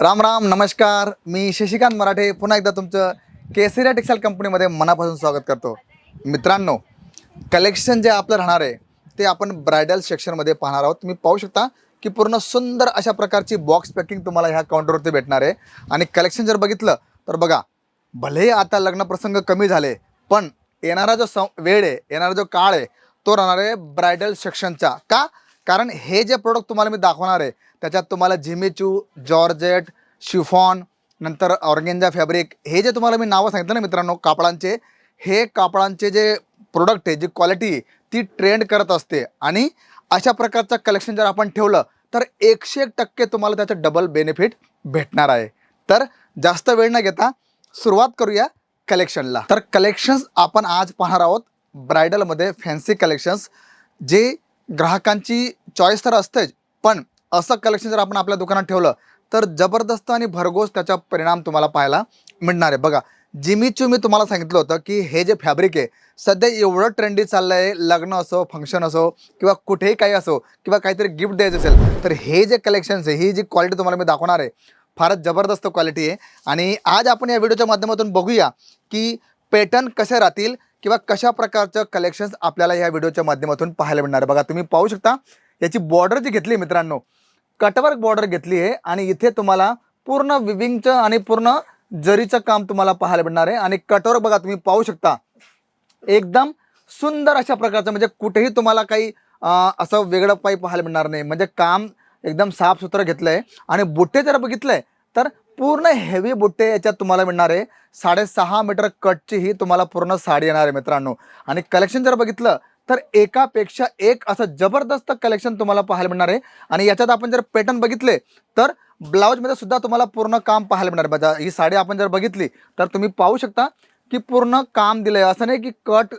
राम राम नमस्कार. मी शशिकांत मराठे. पुन्हा एकदा तुमचं केसरिया टेक्सटाईल कंपनीमध्ये मनापासून स्वागत करतो. मित्रांनो कलेक्शन जे आपलं राहणार आहे ते आपण ब्रायडल सेक्शनमध्ये पाहणार आहोत. तुम्ही पाहू शकता की पूर्ण सुंदर अशा प्रकारची बॉक्स पॅकिंग तुम्हाला ह्या काउंटरवरती भेटणार आहे. आणि कलेक्शन जर बघितलं तर बघा भले आता लग्नप्रसंग कमी झाले पण येणारा जो सं वेळ आहे येणारा जो काळ आहे तो राहणार आहे ब्रायडल सेक्शनचा का? कारण हे जे प्रोडक्ट तुम्हाला मी दाखवणार आहे त्याच्यात तुम्हाला झिमेचू जॉर्जेट शिफॉन नंतर ऑर्गेंजा फॅब्रिक हे जे तुम्हाला मी नावं सांगितलं ना मित्रांनो कापडांचे हे कापडांचे जे प्रोडक्ट आहे जी क्वालिटी ती ट्रेंड करत असते. आणि अशा प्रकारचं कलेक्शन जर आपण ठेवलं तर एकशे एक टक्के तुम्हाला त्याचं डबल बेनिफिट भेटणार आहे. तर जास्त वेळ न घेता सुरुवात करूया कलेक्शनला तर कलेक्शन्स आपण आज पाहणार आहोत ब्रायडलमध्ये फॅन्सी कलेक्शन्स जे ग्राहकांची चॉईस तर असतेच पण असं कलेक्शन जर आपण आपल्या दुकानात ठेवलं तर जबरदस्त आणि भरघोस त्याचा परिणाम तुम्हाला पाहायला मिळणार आहे. बघा जिमीचू मी तुम्हाला सांगितलं होतं की हे जे फॅब्रिक आहे सध्या एवढं ट्रेंडी चाललं आहे लग्न असो फंक्शन असो किंवा कुठेही काही असो किंवा काहीतरी गिफ्ट द्यायचं असेल तर हे जे कलेक्शन्स आहे ही जी क्वालिटी तुम्हाला मी दाखवणार आहे फारच जबरदस्त क्वालिटी आहे. आणि आज आपण या व्हिडिओच्या माध्यमातून बघूया की पॅटर्न कसे राहतील किंवा कशा प्रकारचं कलेक्शन्स आपल्याला या व्हिडिओच्या माध्यमातून पाहायला मिळणार बघा तुम्ही पाहू शकता याची बॉर्डर जी घेतली आहे मित्रांनो कटवर्क बॉर्डर घेतली आहे आणि इथे तुम्हाला पूर्ण विविंगचं आणि पूर्ण जरीचं काम तुम्हाला पाहायला मिळणार आहे. आणि कटवर्क बघा तुम्ही पाहू शकता एकदम सुंदर अशा प्रकारचं म्हणजे कुठेही तुम्हाला काही असं वेगळं पाई पाहायला मिळणार नाही. म्हणजे काम एकदम साफसुथरं घेतलं आहे आणि बुट्टे जर बघितलंय तर पूर्ण हेवी बुट्टे याच्यात तुम्हाला मिळणार आहे. साडेसहा मीटर कटची ही तुम्हाला पूर्ण साडी येणार आहे मित्रांनो. आणि कलेक्शन जर बघितलं तर एकापेक्षा एक असं जबरदस्त कलेक्शन तुम्हाला पाहायला मिळणार आहे. आणि याच्यात आपण जर पॅटर्न बघितले तर ब्लाऊजमध्ये सुद्धा तुम्हाला पूर्ण काम पाहायला मिळणार आहे. बघा ही साडी आपण जर बघितली तर तुम्ही पाहू शकता की पूर्ण काम दिलं आहे असं नाही की कट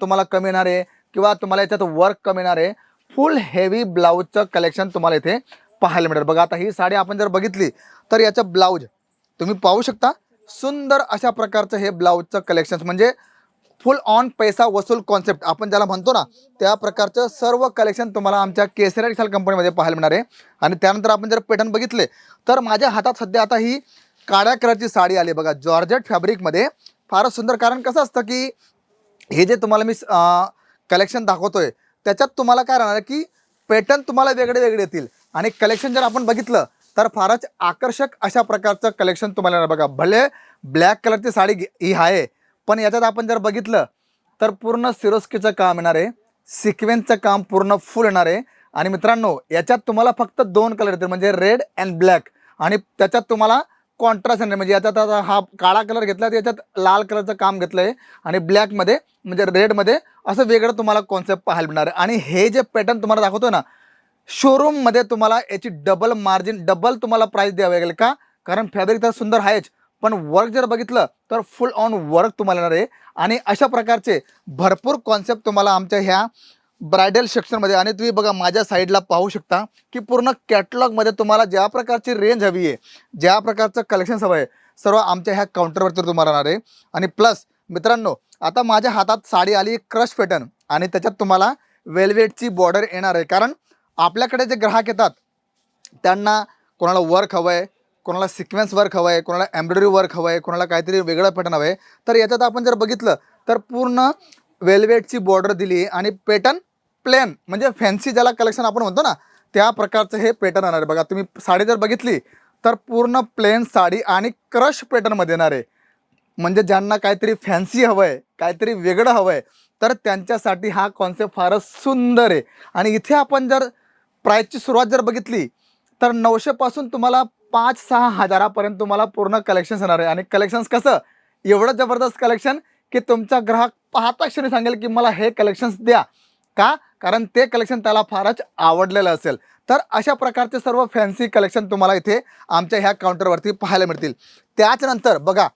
तुम्हाला कमी येणार आहे किंवा तुम्हाला याच्यात वर्क कमी येणार आहे. फुल हेवी ब्लाऊजचं कलेक्शन तुम्हाला इथे पाहायला मिळेल बघा आता ही साडी आपण जर बघितली तर याचं ब्लाऊज तुम्ही पाहू शकता सुंदर अशा प्रकारचं हे ब्लाऊजचं कलेक्शन म्हणजे फुल ऑन पैसा वसूल कॉन्सेप्ट आपण ज्याला म्हणतो ना त्या प्रकारचं सर्व कलेक्शन तुम्हाला आमच्या केसरी टेक्सटाईल कंपनीमध्ये पाहायला मिळणार आहे. आणि त्यानंतर आपण जर पॅटर्न बघितले तर माझ्या हातात सध्या आता ही काळ्या कलरची साडी आली बघा जॉर्जेट फॅब्रिकमध्ये फारच सुंदर कारण कसं असतं की हे जे तुम्हाला मी कलेक्शन दाखवतोय त्याच्यात तुम्हाला काय राहणार की पॅटर्न तुम्हाला वेगळे वेगळे येतील. आणि कलेक्शन जर आपण बघितलं तर फारच आकर्षक अशा प्रकारचं कलेक्शन तुम्हाला बघा. भले ब्लॅक कलरची साडी घे- ही आहे पण याच्यात आपण जर बघितलं तर पूर्ण सिरोस्कीचं काम येणार आहे सिक्वेन्सचं काम पूर्ण फुल येणार आहे. आणि मित्रांनो याच्यात तुम्हाला फक्त दोन कलर येतील म्हणजे रेड अँड ब्लॅक आणि त्याच्यात तुम्हाला कॉन्ट्रास्ट येणार म्हणजे याच्यात आता हा काळा कलर घेतला तर याच्यात लाल कलरचं काम घेतलं आहे आणि ब्लॅकमध्ये म्हणजे रेडमध्ये असं वेगळं तुम्हाला कॉन्सेप्ट पाहायला मिळणार आहे. आणि हे जे पॅटर्न तुम्हाला दाखवतो ना शोरूममध्ये तुम्हाला याची डबल मार्जिन डबल तुम्हाला प्राईस द्यावी लागेल का? कारण फॅब्रिक तर सुंदर आहेच पण वर्क जर बघितलं तर फुल ऑन वर्क तुम्हाला येणार आहे. आणि अशा प्रकारचे भरपूर कॉन्सेप्ट तुम्हाला आमच्या ह्या ब्रायडल सेक्शनमध्ये आणि तुम्ही बघा माझ्या साईडला पाहू शकता की पूर्ण कॅटलॉगमध्ये तुम्हाला ज्या प्रकारची रेंज हवी आहे ज्या प्रकारचं कलेक्शन्स हवं आहे सर्व आमच्या ह्या काउंटरवरती तुम्हाला राहणार आहे. आणि प्लस मित्रांनो आता माझ्या हातात साडी आली क्रश पॅटर्न आणि त्याच्यात तुम्हाला वेल्वेटची बॉर्डर येणार आहे. कारण आपल्याकडे जे ग्राहक येतात त्यांना कोणाला वर्क हवं आहे कोणाला सिक्वेन्स वर्क हवं आहे कोणाला एम्ब्रॉयडरी वर्क हवं आहे कोणाला काहीतरी वेगळं पॅटर्न हवं आहे तर याच्यात आपण जर बघितलं तर पूर्ण वेलवेटची बॉर्डर दिली आणि पॅटर्न प्लेन म्हणजे फॅन्सी ज्याला कलेक्शन आपण म्हणतो ना त्या प्रकारचं हे पॅटर्न येणार आहे. बघा तुम्ही साडी जर बघितली तर पूर्ण प्लेन साडी आणि क्रश पॅटर्नमध्ये येणार आहे. म्हणजे ज्यांना काहीतरी फॅन्सी हवं आहे काहीतरी वेगळं हवं आहे तर त्यांच्यासाठी हा कॉन्सेप्ट फारच सुंदर आहे. आणि इथे आपण जर प्राईजची सुरुवात जर बघितली तर नऊशेपासून तुम्हाला पाच सहा हजारापर्यंत तुम्हाला पूर्ण कलेक्शन्स येणार आहे. आणि कलेक्शन्स कसं? एवढं जबरदस्त कलेक्शन की तुमचा ग्राहक पाहता क्षणी सांगेल की मला हे कलेक्शन्स द्या. का? कारण ते कलेक्शन त्याला फारच आवडलेलं असेल. तर अशा प्रकारचे सर्व फॅन्सी कलेक्शन तुम्हाला इथे आमच्या ह्या काउंटरवरती पाहायला मिळतील. त्याच्यानंतर बघा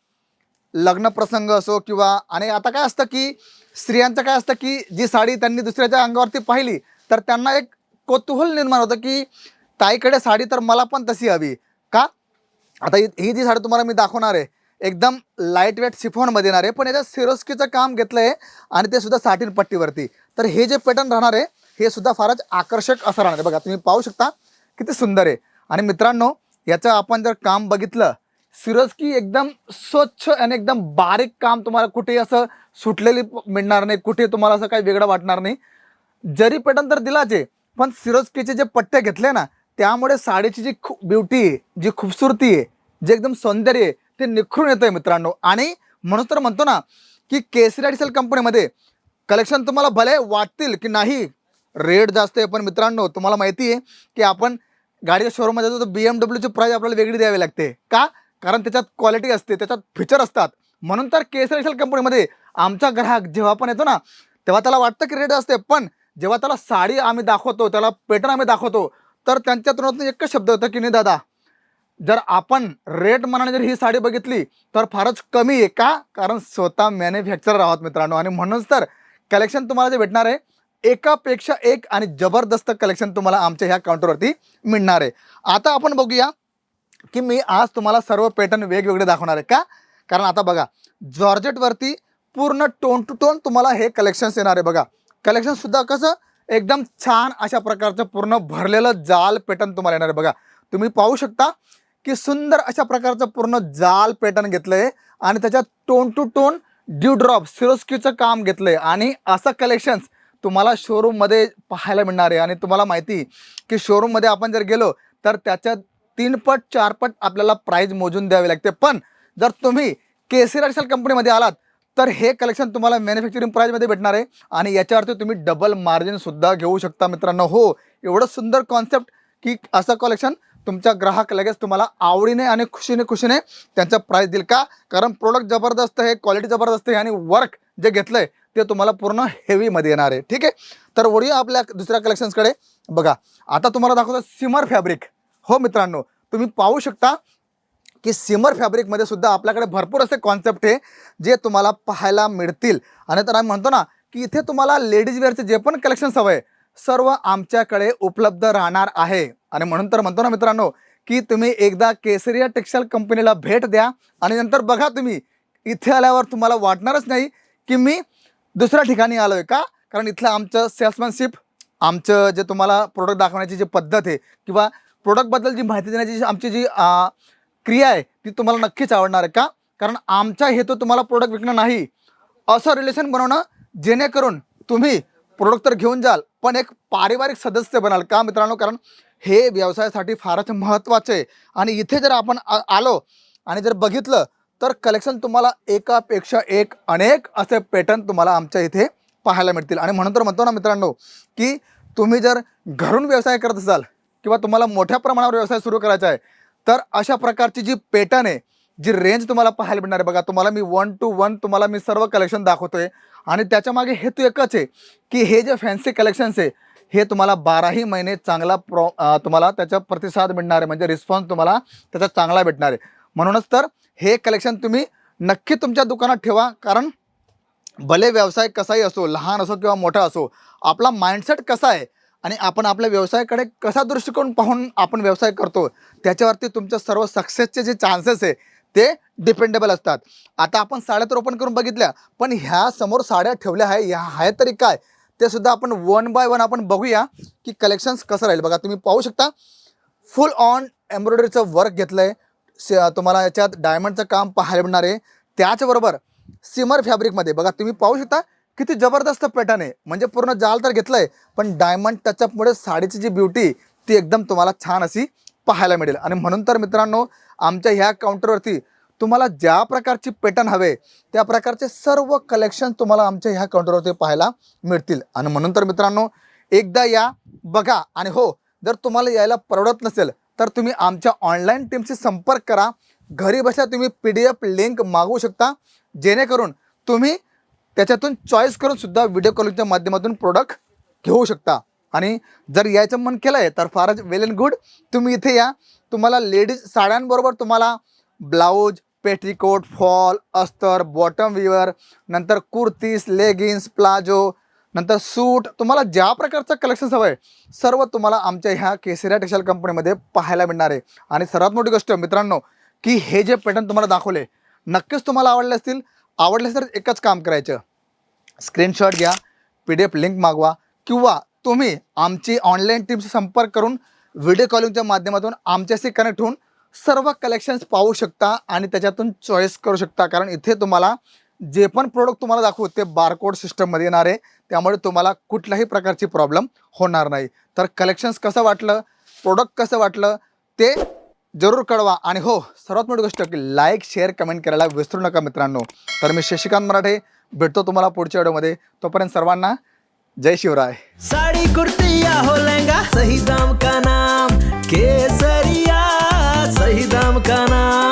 लग्न प्रसंग असो किंवा आणि आता काय असतं की स्त्रियांचं काय असतं की जी साडी त्यांनी दुसऱ्याच्या अंगावरती पाहिली तर त्यांना एक कौतूहल निर्माण होतं की ताईकडे साडी तर मला पण तशी हवी. का? आता ही जी साडी तुम्हाला मी दाखवणार आहे एकदम लाइट वेट सिफॉनमध्ये येणार आहे पण याच्यात सिरोस्कीचं काम घेतलं आहे आणि ते सुद्धा साठीन पट्टीवरती. तर हे जे पॅटर्न राहणार आहे हे सुद्धा फारच आकर्षक असं राहणार आहे. बघा तुम्ही पाहू शकता किती सुंदर आहे. आणि मित्रांनो याचं आपण जर काम बघितलं सिरोस्की एकदम स्वच्छ आणि एकदम बारीक काम तुम्हाला कुठे असं सुटलेली मिळणार नाही कुठे तुम्हाला असं काही वेगळं वाटणार नाही. जरी पॅटर्न तर दिलाच आहे पण सिरोस्कीचे जे पट्टे घेतले ना त्यामुळे साडीची जी खू ब्युटी आहे जी खूबसूरती आहे जे एकदम सौंदर्य आहे ते निखरून येतं आहे मित्रांनो. आणि म्हणून तर म्हणतो ना की केसरी डिसेल कंपनीमध्ये कलेक्शन तुम्हाला भले वाटतील की नाही रेट जास्त आहे पण मित्रांनो तुम्हाला माहिती आहे की आपण गाडीच्या शोरूममध्ये जातो तर बी एम डब्ल्यूची प्राईज आपल्याला वेगळी द्यावी लागते. का? कारण त्याच्यात क्वालिटी असते त्याच्यात फीचर असतात. म्हणून तर केसरी डिसेल कंपनीमध्ये आमचा ग्राहक जेव्हा पण येतो ना तेव्हा त्याला वाटतं की रेट असते पण जेव्हा त्याला साडी आम्ही दाखवतो त्याला पेटर्न आम्ही दाखवतो तर त्यांच्या तोंडातून एकच शब्द होता की नाही दादा? जर आपण रेट मनाने जर ही साडी बघितली तर फारच कमी आहे का? कारण स्वतः मॅन्युफॅक्चरर आहोत मित्रांनो. आणि म्हणूनच तर कलेक्शन तुम्हाला जे भेटणार आहे एकापेक्षा एक आणि जबरदस्त कलेक्शन तुम्हाला आमच्या ह्या काउंटरवरती मिळणार आहे. आता आपण बघूया की मी आज तुम्हाला सर्व पॅटर्न वेगवेगळे दाखवणार आहे का? कारण आता बघा जॉर्जेटवरती पूर्ण टोन टू टोन तुम्हाला हे कलेक्शन्स येणार आहे बघा. कलेक्शन सुद्धा कसं एकदम छान अशा प्रकारचं पूर्ण भरलेलं जाल पॅटर्न तुम्हाला येणार आहे. बघा तुम्ही पाहू शकता की सुंदर अशा प्रकारचं पूर्ण जाल पॅटर्न घेतलं आहे आणि त्याच्यात tone to tone dew drop सिरोस्कीचं काम घेतलं आहे आणि असं कलेक्शन्स तुम्हाला शोरूममध्ये पाहायला मिळणार आहे. आणि तुम्हाला माहिती की शोरूममध्ये आपण जर गेलो तर त्याच्यात तीन पट चार पट आपल्याला प्राईज मोजून द्यावी लागते. पण जर तुम्ही केसरी अडिशनल कंपनीमध्ये आलात तर हे कलेक्शन तुम्हाला मॅन्युफॅक्चरिंग प्राईजमध्ये भेटणार आहे. आणि याच्यावरती तुम्ही डबल मार्जिनसुद्धा घेऊ शकता मित्रांनो. हो एवढं सुंदर कॉन्सेप्ट की असं कलेक्शन तुमच्या ग्राहक लगेच तुम्हाला आवडीने आणि खुशीने खुशीने त्यांचा प्राईस देईल का? कारण प्रोडक्ट जबरदस्त आहे क्वालिटी जबरदस्त आहे आणि वर्क जे घेतलं आहे ते तुम्हाला पूर्ण हेवीमध्ये येणार आहे. ठीक आहे? तर वळूया आपल्या दुसऱ्या कलेक्शन्सकडे बघा आता तुम्हाला दाखवतो सिमर फॅब्रिक हो मित्रांनो तुम्ही पाहू शकता की सिमर फॅब्रिकमध्ये सुद्धा आपल्याकडे भरपूर असे कॉन्सेप्ट आहे जे तुम्हाला पाहायला मिळतील. आणि तर आम्ही म्हणतो ना की इथे तुम्हाला लेडीज वेअरचे जे पण कलेक्शन्स हवं आहे सर्व आमच्याकडे उपलब्ध राहणार आहे. आणि म्हणून तर म्हणतो ना मित्रांनो की तुम्ही एकदा केसरिया टेक्सटाईल कंपनीला भेट द्या आणि नंतर बघा तुम्ही इथे आल्यावर तुम्हाला वाटणारच नाही की मी दुसऱ्या ठिकाणी आलो आहे का? कारण इथलं आमचं सेल्समॅनशिप आमचं जे तुम्हाला प्रोडक्ट दाखवण्याची जी पद्धत आहे किंवा प्रोडक्टबद्दल जी माहिती देण्याची जी आमची जी क्रिया आहे ती तुम्हाला नक्कीच आवडणार आहे. का? कारण आमचा हेतू तुम्हाला प्रोडक्ट विकणं नाही. असं रिलेशन बनवणं जेणेकरून तुम्ही प्रोडक्ट तर घेऊन जाल पण एक पारिवारिक सदस्य बनाल. का मित्रांनो? कारण हे व्यवसायासाठी फारच महत्त्वाचे आहे. आणि इथे जर आपण आलो आणि जर बघितलं तर कलेक्शन तुम्हाला एकापेक्षा एक अनेक असे पॅटर्न तुम्हाला आमच्या इथे पाहायला मिळतील. आणि म्हणून तर म्हणतो ना मित्रांनो की तुम्ही जर घरून व्यवसाय करत असाल किंवा तुम्हाला मोठ्या प्रमाणावर व्यवसाय सुरू करायचा आहे तर अशा प्रकारची जी पॅटर्न आहे जी रेंज तुम्हाला पाहायला मिळणार आहे बघा तुम्हाला मी वन टू वन तुम्हाला मी सर्व कलेक्शन दाखवतोय. आणि त्याच्यामागे हेतू एकच आहे की हे जे फॅन्सी कलेक्शन्स आहे हे तुम्हाला बाराही महिने चांगला प्रो तुम्हाला त्याचा प्रतिसाद मिळणार आहे. म्हणजे रिस्पॉन्स तुम्हाला त्याचा चांगला भेटणार आहे. म्हणूनच तर हे कलेक्शन तुम्ही नक्की तुमच्या दुकानात ठेवा. कारण भले व्यवसाय कसाही असो लहान असो किंवा मोठा असो आपला माइंडसेट कसा आहे आणि आपण आपल्या व्यवसायाकडे कसा दृष्टिकोन पाहून आपण व्यवसाय करतो त्याच्यावरती तुमच्या सर्व सक्सेसचे जे चान्सेस आहे ते डिपेंडेबल असतात. आता आपण साड्या तर ओपन करून बघितल्या पण ह्या समोर साड्या ठेवल्या आहे ह्या आहेत तरी काय? ते सुद्धा आपण वन बाय वन आपण बघूया की कलेक्शन्स कसं राहील. बघा तुम्ही पाहू शकता फुल ऑन एम्ब्रॉयडरीचं वर्क घेतलं आहे तुम्हाला याच्यात डायमंडचं काम पाहायला मिळणार आहे. त्याचबरोबर सिमर फॅब्रिकमध्ये बघा तुम्ही पाहू शकता किती जबरदस्त पॅटर्न आहे म्हणजे पूर्ण जाल तर घेतलं आहे पण डायमंड टचअपमुळे साडीची जी ब्युटी ती एकदम तुम्हाला छान अशी पाहायला मिळेल. आणि म्हणून तर मित्रांनो आमच्या ह्या काउंटरवरती तुम्हाला ज्या प्रकारची पॅटर्न हवे त्या प्रकारचे सर्व कलेक्शन तुम्हाला आमच्या ह्या काउंटरवरती पाहायला मिळतील. आणि म्हणून तर मित्रांनो एकदा या बघा. आणि हो जर तुम्हाला यायला परवडत नसेल तर तुम्ही आमच्या ऑनलाईन टीमशी संपर्क करा. घरी बसल्या तुम्ही पी डी एफ लिंक मागवू शकता. जेणेकरून तुम्ही त्याच्यातून चॉईस करून सुद्धा व्हिडिओ कॉलिंगच्या माध्यमातून प्रोडक्ट घेऊ शकता. आणि जर यायचं मन केलं आहे तर फारच वेल अँड गुड तुम्ही इथे या. तुम्हाला लेडीज साड्यांबरोबर तुम्हाला ब्लाऊज पेटीकोट फॉल अस्तर बॉटम विवर नंतर कुर्तीस लेगिन्स प्लाजो नंतर सूट तुम्हाला ज्या प्रकारचं कलेक्शन्स हवं आहे सर्व तुम्हाला आमच्या ह्या केसरिया टेक्सटाईल कंपनीमध्ये पाहायला मिळणार आहे. आणि सर्वात मोठी गोष्ट मित्रांनो की हे जे पॅटर्न तुम्हाला दाखवले नक्कीच तुम्हाला आवडले असतील. आवडलं तर एकच काम करायचं. स्क्रीनशॉट घ्या पी डी एफ लिंक मागवा किंवा तुम्ही आमची ऑनलाईन टीमशी संपर्क करून व्हिडिओ कॉलिंगच्या माध्यमातून आमच्याशी कनेक्ट होऊन सर्व कलेक्शन्स पाहू शकता आणि त्याच्यातून चॉईस करू शकता. कारण इथे तुम्हाला जे पण प्रोडक्ट तुम्हाला दाखवू ते बारकोड सिस्टममध्ये येणार आहे. त्यामुळे तुम्हाला कुठल्याही प्रकारची प्रॉब्लेम होणार नाही. तर कलेक्शन्स कसं वाटलं प्रोडक्ट कसं वाटलं ते जरूर कळवा. आणि हो सर्वात मोठी गोष्ट की लाईक शेअर कमेंट करायला विसरू नका मित्रांनो. तर मी शशिकांत मराठे भेटतो तुम्हाला पुढच्या व्हिडिओमध्ये तोपर्यंत सर्वांना जय शिवराय. साडी कुर्ती हो लेंगा सही दाम का नाम? केसरिया सही दाम का नाम?